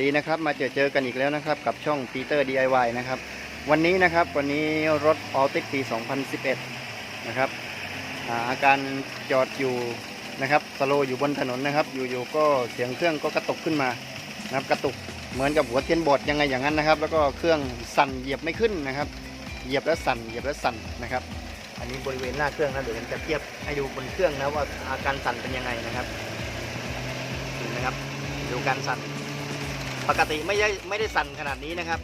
ดีนะครับ มาเจอเจอกันอีกแล้วนะครับ กับช่องปีเตอร์ DIY นะครับ วันนี้นะครับวันนี้รถออติปี 2011 นะครับอาการจอดอยู่นะครับสโลว์อยู่บนถนนนะครับ อยู่ๆก็เสียงเครื่องก็กระตุกขึ้นมานะครับกระตุกเหมือนกับหัวเทียนบอดยังไงอย่างนั้นนะครับ แล้วก็เครื่องสั่นเหยียบไม่ขึ้นนะครับ เหยียบแล้วสั่นเหยียบแล้วสั่นนะครับ อันนี้บริเวณหน้าเครื่องนะเดี๋ยวผมจะเทียบให้ดูบนเครื่องนะว่าอาการสั่นเป็นยังไงนะครับดูนะครับดูการสั่น ปกติไม่ได้ไม่ได้สั่นขนาดนี้นะครับ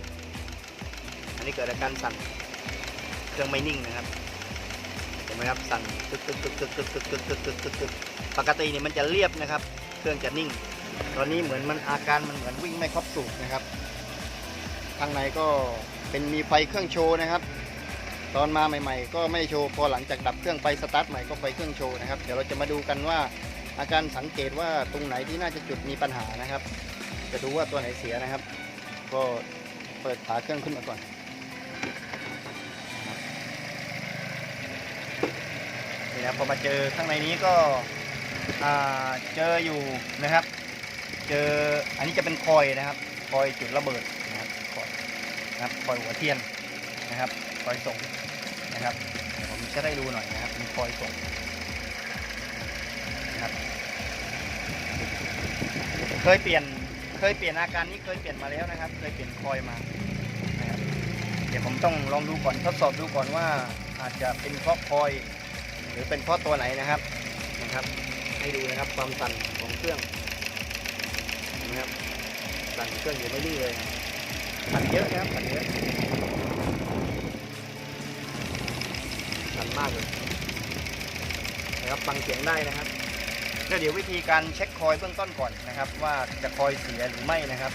อันนี้เกิดอาการสั่น เครื่องไม่นิ่งนะครับ เห็นไหมครับสั่นตึกตึกตึกตึกตึกตึกตึกตึกตึกตึกตึกปกติเนี่ยมันจะเรียบนะครับ เครื่องจะนิ่ง ตอนนี้เหมือนมันอาการมันเหมือนวิ่งไม่ครบสูบนะครับ ข้างในก็เป็นมีไฟเครื่องโชว์นะครับ ตอนมาใหม่ ๆ ก็ไม่โชว์ พอหลังจากดับเครื่องไปสตาร์ทใหม่ก็ไฟเครื่องโชว์นะครับ เดี๋ยวเราจะมาดูกันว่าอาการสังเกตว่าตรงไหนที่น่าจะจุดมีปัญหานะครับ จะดูว่าตัวไหนเสียนะครับ ก็เปิดฝาเครื่องขึ้นมาก่อน นี่นะพอมาเจอข้างในนี้ก็เจออยู่นะครับ เจออันนี้จะเป็นคอยนะครับคอยจุดระเบิดนะครับคอยนะครับคอยหัวเทียนนะครับคอยส่งนะครับเดี๋ยวผมจะได้ดูหน่อยนะครับเป็นคอยส่งนะครับเคยเปลี่ยน เคยเปลี่ยนอาการนี้เคยเปลี่ยนมาแล้วนะครับ เคยเปลี่ยนคอยมานะครับเดี๋ยวผมต้องลองดูก่อนทดสอบดูก่อนว่าอาจจะเป็นเพราะคอย หรือเป็นเพราะตัวไหนนะครับนะครับ ให้ดูนะครับความสั่นของเครื่องนะครับสั่นเครื่องอยู่ไม่นิ่งเลยสั่นเยอะนะครับสั่นเยอะสั่นมากเลยนะครับฟังเสียงได้นะครับ แล้วเดี๋ยววิธีการเช็คคอยเบื้องต้นก่อนนะครับ ว่าจะคอยเสียหรือไม่นะครับ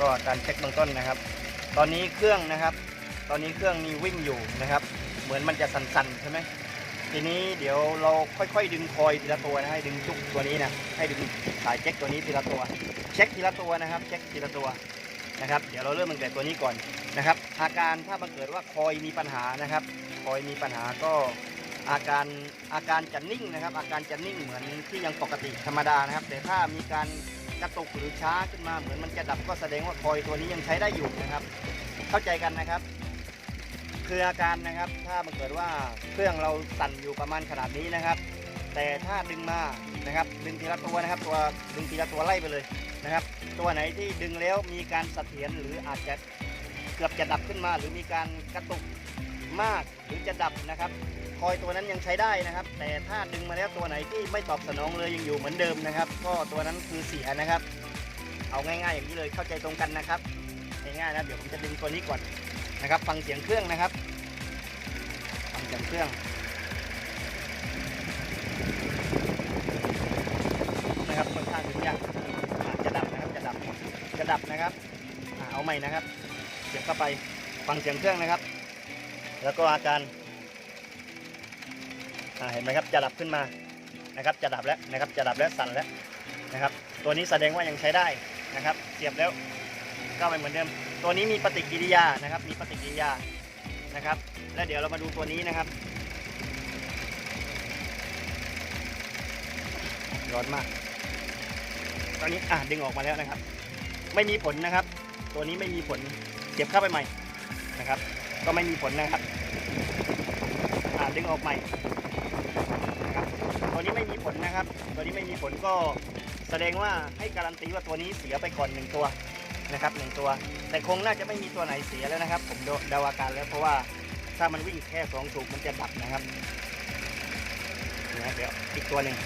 ก็การเช็คเบื้องต้นนะครับ ตอนนี้เครื่องนะครับ ตอนนี้เครื่องมีวิ่งอยู่นะครับ เหมือนมันจะสั่นๆใช่ไหมทีนี้เดี๋ยวเราค่อยๆ ดึงคอยทีละตัวนะให้ดึงจุกตัวนี้นะให้ดึงสายเช็คตัวนี้ทีละตัว เช็คทีละตัวนะครับ เช็คทีละตัวนะครับ เดี๋ยวเราเริ่มตั้งแต่ตัวนี้ก่อนนะครับ อาการถ้าบังเกิดว่าคอยมีปัญหานะครับ คอยมีปัญหาก็ อาการอาการจะนิ่งนะครับ อาการจะนิ่งเหมือนที่ยังปกติธรรมดานะครับ แต่ถ้ามีการกระตุกหรือช้าขึ้นมาเหมือนมันจะดับก็แสดงว่าคอยตัวนี้ยังใช้ได้อยู่นะครับ เข้าใจกันนะครับ คืออาการนะครับ ถ้ามันเกิดว่าเครื่องเราสั่นอยู่ประมาณขนาดนี้นะครับ แต่ถ้าดึงมานะครับ ดึงทีละตัวนะครับ ตัวดึงทีละตัวไล่ไปเลยนะครับ ตัวไหนที่ดึงแล้วมีการเสถียรหรืออาจจะเกือบจะดับขึ้นมา หรือมีการกระตุกมากหรือจะดับนะครับ คอยตัวนั้นยังใช้ได้นะครับ แต่ถ้าดึงมาแล้วตัวไหนที่ไม่ตอบสนองเลยยังอยู่เหมือนเดิมนะครับ ก็ตัวนั้นคือเสียนะครับ เอาง่ายๆอย่างนี้เลยเข้าใจตรงกันนะครับง่ายๆนะเดี๋ยวผมจะดึงตัวนี้ก่อนนะครับ ฟังเสียงเครื่องนะครับฟังเสียงเครื่องนะครับค่อนข้างถึงยากจะดับนะครับจะดับจะดับนะครับเอาใหม่นะครับเสียบเข้าไปฟังเสียงเครื่องนะครับ แล้วก็อาการ เห็นไหมครับจะดับขึ้นมานะครับจะดับแล้วนะครับจะดับแล้วสั่นแล้วนะครับ ตัวนี้แสดงว่ายังใช้ได้นะครับ เสียบแล้วก็ไปเหมือนเดิม ตัวนี้มีปฏิกิริยานะครับ มีปฏิกิริยานะครับ แล้วเดี๋ยวเรามาดูตัวนี้นะครับร้อนมาก ตอนนี้อะดึงออกมาแล้วนะครับ ไม่มีผลนะครับ ตัวนี้ไม่มีผลเสียบเข้าไปใหม่นะครับ ก็ไม่มีผลนะครับอ่าดึงออกใหม่ ตัวนี้ไม่มีผลนะครับ ตัวนี้ไม่มีผลก็แสดงว่าให้การันตีว่าตัวนี้เสียไปก่อนหนึ่งตัวนะครับหนึ่งตัว แต่คงน่าจะไม่มีตัวไหนเสียแล้วนะครับ ผมเดาเดาอาการแล้วเพราะว่าถ้ามันวิ่งแค่สองสูบมันจะดับนะครับนะเดี๋ยวอีกตัวหนึ่ง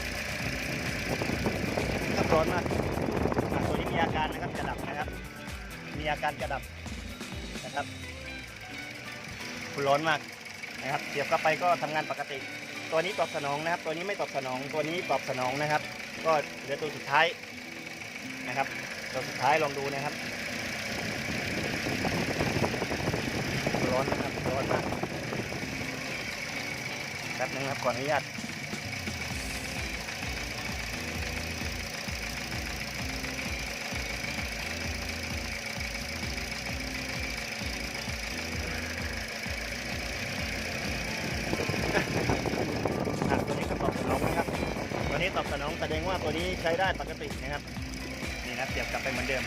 ครับร้อนมากตัวนี้มีอาการนะครับจะดับนะครับ มีอาการจะดับนะครับร้อนมากนะครับเสียบเข้าไปก็ทำงานปกติ ตัวนี้ตอบสนองนะครับ ตัวนี้ไม่ตอบสนอง ตัวนี้ตอบสนองนะครับ ก็เหลือตัวสุดท้ายนะครับ ตัวสุดท้ายลองดูนะครับ ร้อนนะครับ ร้อนมากแป๊บนึงครับขออนุญาตอะตัวนี้ก็ตอบสนองนะครับ ตัวนี้ตอบสนองแสดงว่าตัวนี้ใช้ได้ปกตินะครับนี่นะเสียบกลับไปเหมือนเดิม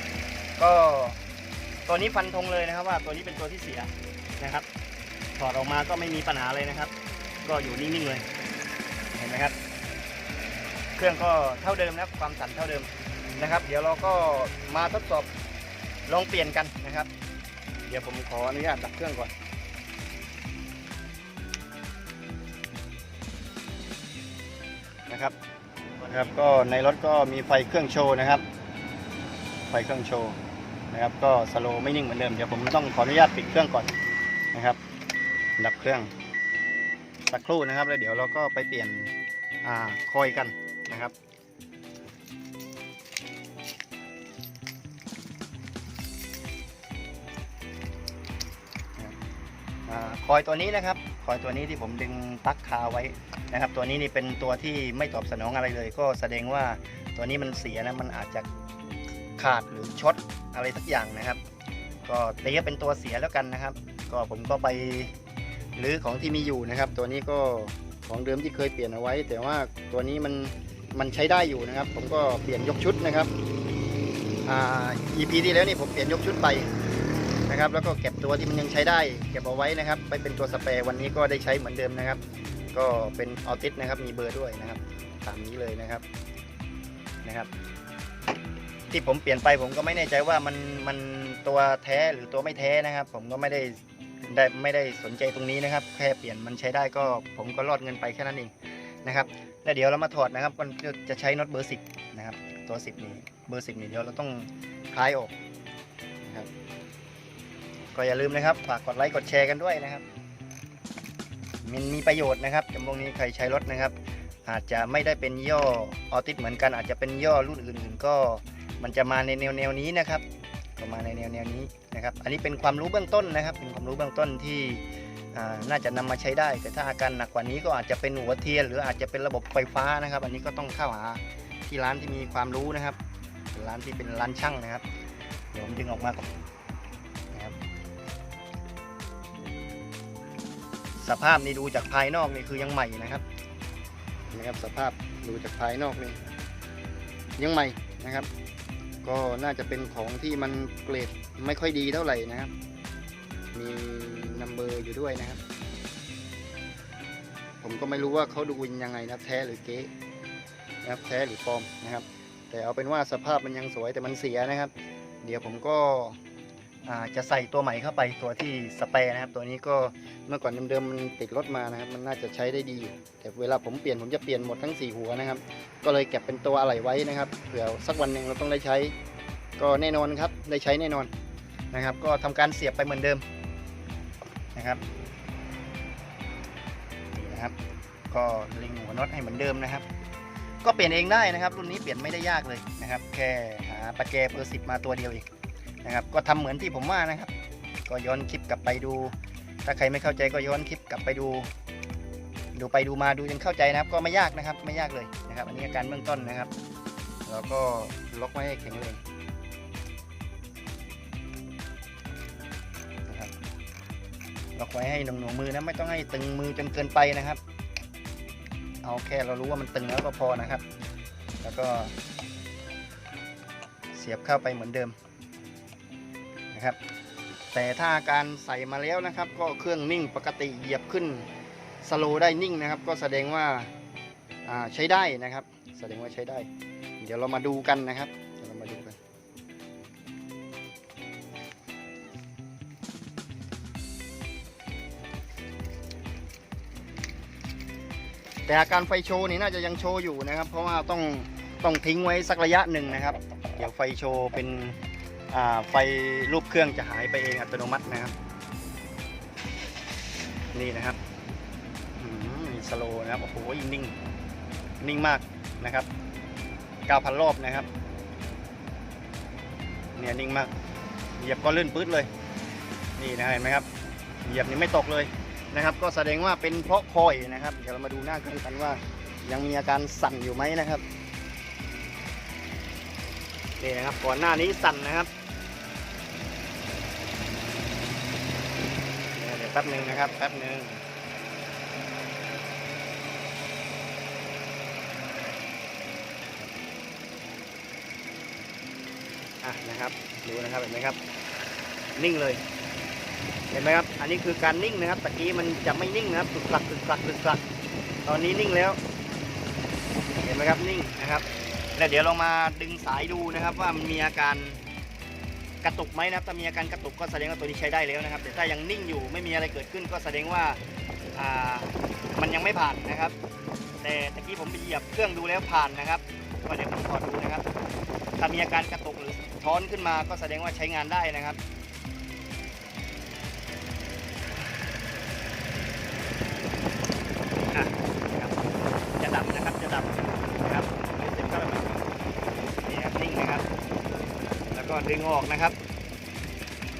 ก็ตัวนี้ฟันธงเลยนะครับว่าตัวนี้เป็นตัวที่เสียนะครับถอดออกมาก็ไม่มีปัญหาเลยนะครับ ก็อยู่นิ่งๆเลยเห็นไหมครับ เครื่องก็เท่าเดิมนะครับความสั่นเท่าเดิมนะครับ เดี๋ยวเราก็มาทดสอบลองเปลี่ยนกันนะครับ เดี๋ยวผมขออนุญาตดับเครื่องก่อน นะครับก็ในรถก็มีไฟเครื่องโชว์นะครับ ไฟเครื่องโชว์นะครับ ก็สโลไม่นิ่งเหมือนเดิมเดี๋ยวผมต้องขออนุญาตปิดเครื่องก่อนนะครับดับเครื่องสักครู่นะครับแล้วเดี๋ยวเราก็ไปเปลี่ยนอ่าคอยกันนะครับคอยตัวนี้นะครับคอยตัวนี้ที่ผมดึงปลั๊กคาไว้ นะครับ ตัวนี้นี่เป็นตัวที่ไม่ตอบสนองอะไรเลย ก็แสดงว่าตัวนี้มันเสียนะมันอาจจะขาดหรือช็อตอะไรสักอย่างนะครับ ก็ตีว่าเป็นตัวเสียแล้วกันนะครับ ก็ผมก็ไปรื้อของที่มีอยู่นะครับ ตัวนี้ก็ของเดิมที่เคยเปลี่ยนเอาไว้ แต่ว่าตัวนี้มันมันใช้ได้อยู่นะครับ ผมก็เปลี่ยนยกชุดนะครับอ่า EP ที่แล้วนี่ผมเปลี่ยนยกชุดไปนะครับ แล้วก็เก็บตัวที่มันยังใช้ได้ เก็บเอาไว้นะครับ ไปเป็นตัวสเปรย์วันนี้ก็ได้ใช้เหมือนเดิมนะครับ ก็เป็นออติสนะครับมีเบอร์ด้วยนะครับตามนี้เลยนะครับนะครับ ที่ผมเปลี่ยนไปผมก็ไม่แน่ใจว่ามันมันตัวแท้หรือตัวไม่แท้นะครับ ผมก็ไม่ได้ได้ไม่ได้สนใจตรงนี้นะครับ แค่เปลี่ยนมันใช้ได้ก็ผมก็รอดเงินไปแค่นั้นเองนะครับแล้วเดี๋ยวเรามาถอดนะครับมันจะใช้น็อตเบอร์สิบนะครับตัวสิบนี่เบอร์สิบนี่เดี๋ยวเราต้องคลายออกนะครับก็อย่าลืมนะครับฝากกดไลค์กดแชร์กันด้วยนะครับ มันมีประโยชน์นะครับจำพวกนี้ใครใช้รถนะครับ อาจจะไม่ได้เป็นย่อออติสเหมือนกัน อาจจะเป็นย่อรุ่นอื่น ๆ ก็มันจะมาในแนวแนวๆนี้นะครับก็มาในแนวแนวๆนี้นะครับ อันนี้เป็นความรู้เบื้องต้นนะครับ เป็นความรู้เบื้องต้นที่น่าจะนำมาใช้ได้ แต่ถ้าอาการหนักกว่านี้ก็อาจจะเป็นหัวเทียน หรืออาจจะเป็นระบบไฟฟ้านะครับ อันนี้ก็ต้องเข้าหาที่ร้านที่มีความรู้นะครับ ร้านที่เป็นร้านช่างนะครับ เดี๋ยวผมดึงออกมาก่อน สภาพนี่ดูจากภายนอกนี่คือยังใหม่นะครับนะครับสภาพดูจากภายนอกนี่ยังใหม่นะครับ ก็น่าจะเป็นของที่มันเกรดไม่ค่อยดีเท่าไหร่นะครับ มีนัมเบอร์อยู่ด้วยนะครับ ผมก็ไม่รู้ว่าเขาดูยังไงนะแท้หรือเก๊นะครับแท้หรือปลอมนะครับ แต่เอาเป็นว่าสภาพมันยังสวยแต่มันเสียนะครับ เดี๋ยวผมก็ จะใส่ตัวใหม่เข้าไปตัวที่สเปร์นะครับ ตัวนี้ก็เมื่อก่อนเดิมๆมันติดรถมานะครับ มันน่าจะใช้ได้ดี แต่เวลาผมเปลี่ยนผมจะเปลี่ยนหมดทั้ง 4 หัวนะครับ ก็เลยเก็บเป็นตัวอะไหล่ไว้นะครับเผื่อสักวันหนึ่งเราต้องได้ใช้ ก็แน่นอนครับได้ใช้แน่นอนนะครับ ก็ทำการเสียบไปเหมือนเดิมนะครับนี่นะครับ ก็ลิงหัวน็อตให้เหมือนเดิมนะครับ ก็เปลี่ยนเองได้นะครับ รุ่นนี้เปลี่ยนไม่ได้ยากเลยนะครับ แค่หาปะแกเบอร์สิบมาตัวเดียวเอง นะครับ ก็ทำเหมือนที่ผมว่านะครับ ก็ย้อนคลิปกลับไปดู ถ้าใครไม่เข้าใจก็ย้อนคลิปกลับไปดู ดูไปดูมาดูจนเข้าใจนะครับ ก็ไม่ยากนะครับ ไม่ยากเลยนะครับ อันนี้อาการเบื้องต้นนะครับแล้วก็ล็อกไว้ให้แข็งแรงนะครับล็อกไว้ให้หน่วงๆมือนะไม่ต้องให้ตึงมือจนเกินไปนะครับ เอาแค่เรารู้ว่ามันตึงแล้วก็พอนะครับ แล้วก็เสียบเข้าไปเหมือนเดิม นะครับ แต่ถ้าการใส่มาแล้วนะครับ ก็เครื่องนิ่งปกติเหยียบขึ้นสโลได้นิ่งนะครับ ก็แสดงว่าาใช้ได้นะครับ แสดงว่าใช้ได้ เดี๋ยวเรามาดูกันนะครับเดี๋ยวเรามาดูกันแต่อาการไฟโชว์นี่น่าจะยังโชว์อยู่นะครับ เพราะว่าต้องต้องทิ้งไว้สักระยะหนึ่งนะครับ เดี๋ยวไฟโชว์เป็น ไฟรูปเครื่องจะหายไปเองอัตโนมัตินะครับ นี่นะครับอืมสโลนะครับโอ้โหนิ่งนิ่งมากนะครับ 9,000 รอบนะครับ เนี่ยนิ่งมาก เหยียบก็ลื่นปื๊ดเลย นี่นะเห็นไหมครับ เหยียบนี่ไม่ตกเลยนะครับ ก็แสดงว่าเป็นเพราะคอยนะครับ เดี๋ยวเรามาดูหน้าเครื่องกันว่า ยังมีอาการสั่นอยู่ไหมนะครับ นี่นะครับก่อนหน้านี้สั่นนะครับ ป๊บหนึ่งนะครับแป๊บหนึ่งอะนะครับดูนะครับเห็นไหมครับ นิ่งเลย เห็นไหมครับ อันนี้คือการนิ่งนะครับตะกี้มันจะไม่นิ่งนะครับตึกลักตึกลักตึกลักตอนนี้นิ่งแล้ว เห็นไหมครับนิ่งนะครับแล้วเดี๋ยวเรามาดึงสายดูนะครับว่ามันมีอาการ กระตุกไหมนะครับถ้ามีอาการกระตุกก็แสดงว่าตัวนี้ใช้ได้แล้วนะครับ แต่ถ้ายังนิ่งอยู่ไม่มีอะไรเกิดขึ้นก็แสดงว่ามันยังไม่ผ่านนะครับ แต่ตะกี้ผมไปเหยียบเครื่องดูแล้วผ่านนะครับก็เดี๋ยวผมขอดูนะครับ ถ้ามีอาการกระตุกหรือท้อนขึ้นมาก็แสดงว่าใช้งานได้นะครับ ดึงออกนะครับ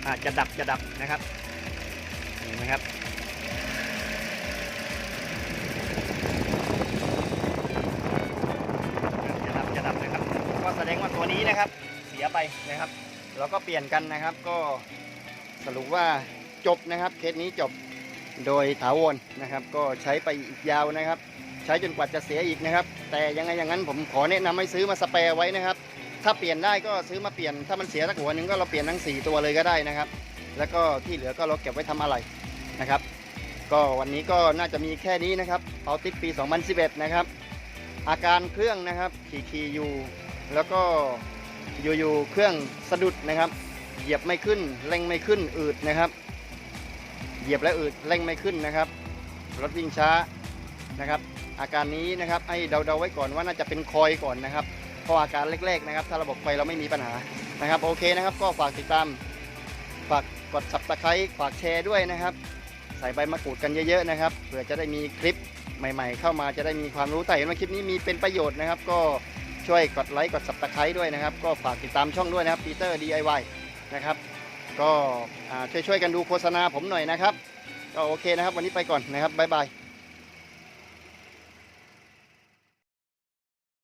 อาจะดับจะดับนะครับเห็นไหมครับจะดับจะดับนะครับ ก็แสดงว่าตัวนี้นะครับ เสียไปนะครับ เราก็เปลี่ยนกันนะครับ ก็สรุปว่าจบนะครับเคสนี้จบโดยถาวรนะครับ ก็ใช้ไปอีกยาวนะครับ ใช้จนกว่าจะเสียอีกนะครับ แต่ยังไงอย่างนั้นผมขอแนะนำให้ซื้อมาสเปรย์ไว้นะครับ ถ้าเปลี่ยนได้ก็ซื้อมาเปลี่ยน ถ้ามันเสียสักหัวหนึ่งก็เราเปลี่ยนทั้ง 4 ตัวเลยก็ได้นะครับ แล้วก็ที่เหลือก็เราเก็บไว้ทำอะไรนะครับ ก็วันนี้ก็น่าจะมีแค่นี้นะครับเปาติกปี 2011 นะครับ อาการเครื่องนะครับขี่ขี่อยู่ แล้วก็อยู่ๆเครื่องสะดุดนะครับ เหยียบไม่ขึ้นเร่งไม่ขึ้นอืดนะครับ เหยียบแล้วอืดเร่งไม่ขึ้นนะครับรถวิ่งช้านะครับ อาการนี้นะครับให้เดาๆไว้ก่อนว่าน่าจะเป็นคอยก่อนนะครับ เพราะอาการเล็กๆนะครับ ถ้าระบบไฟเราไม่มีปัญหานะครับ โอเคนะครับ ก็ฝากติดตาม ฝากกด subscribe ฝากแชร์ด้วยนะครับ ใส่ใบมะกรูดกันเยอะๆนะครับเผื่อจะได้มีคลิปใหม่ ๆ เข้ามาจะได้มีความรู้แต่เห็นว่าคลิปนี้มีเป็นประโยชน์นะครับ ก็ช่วยกดไลค์กด subscribe ด้วยนะครับ ก็ฝากติดตามช่องด้วยนะครับปีเตอร์ DIY นะครับ ก็ช่วยๆกันดูโฆษณาผมหน่อยนะครับ ก็โอเคนะครับ วันนี้ไปก่อนนะครับบ๊ายบาย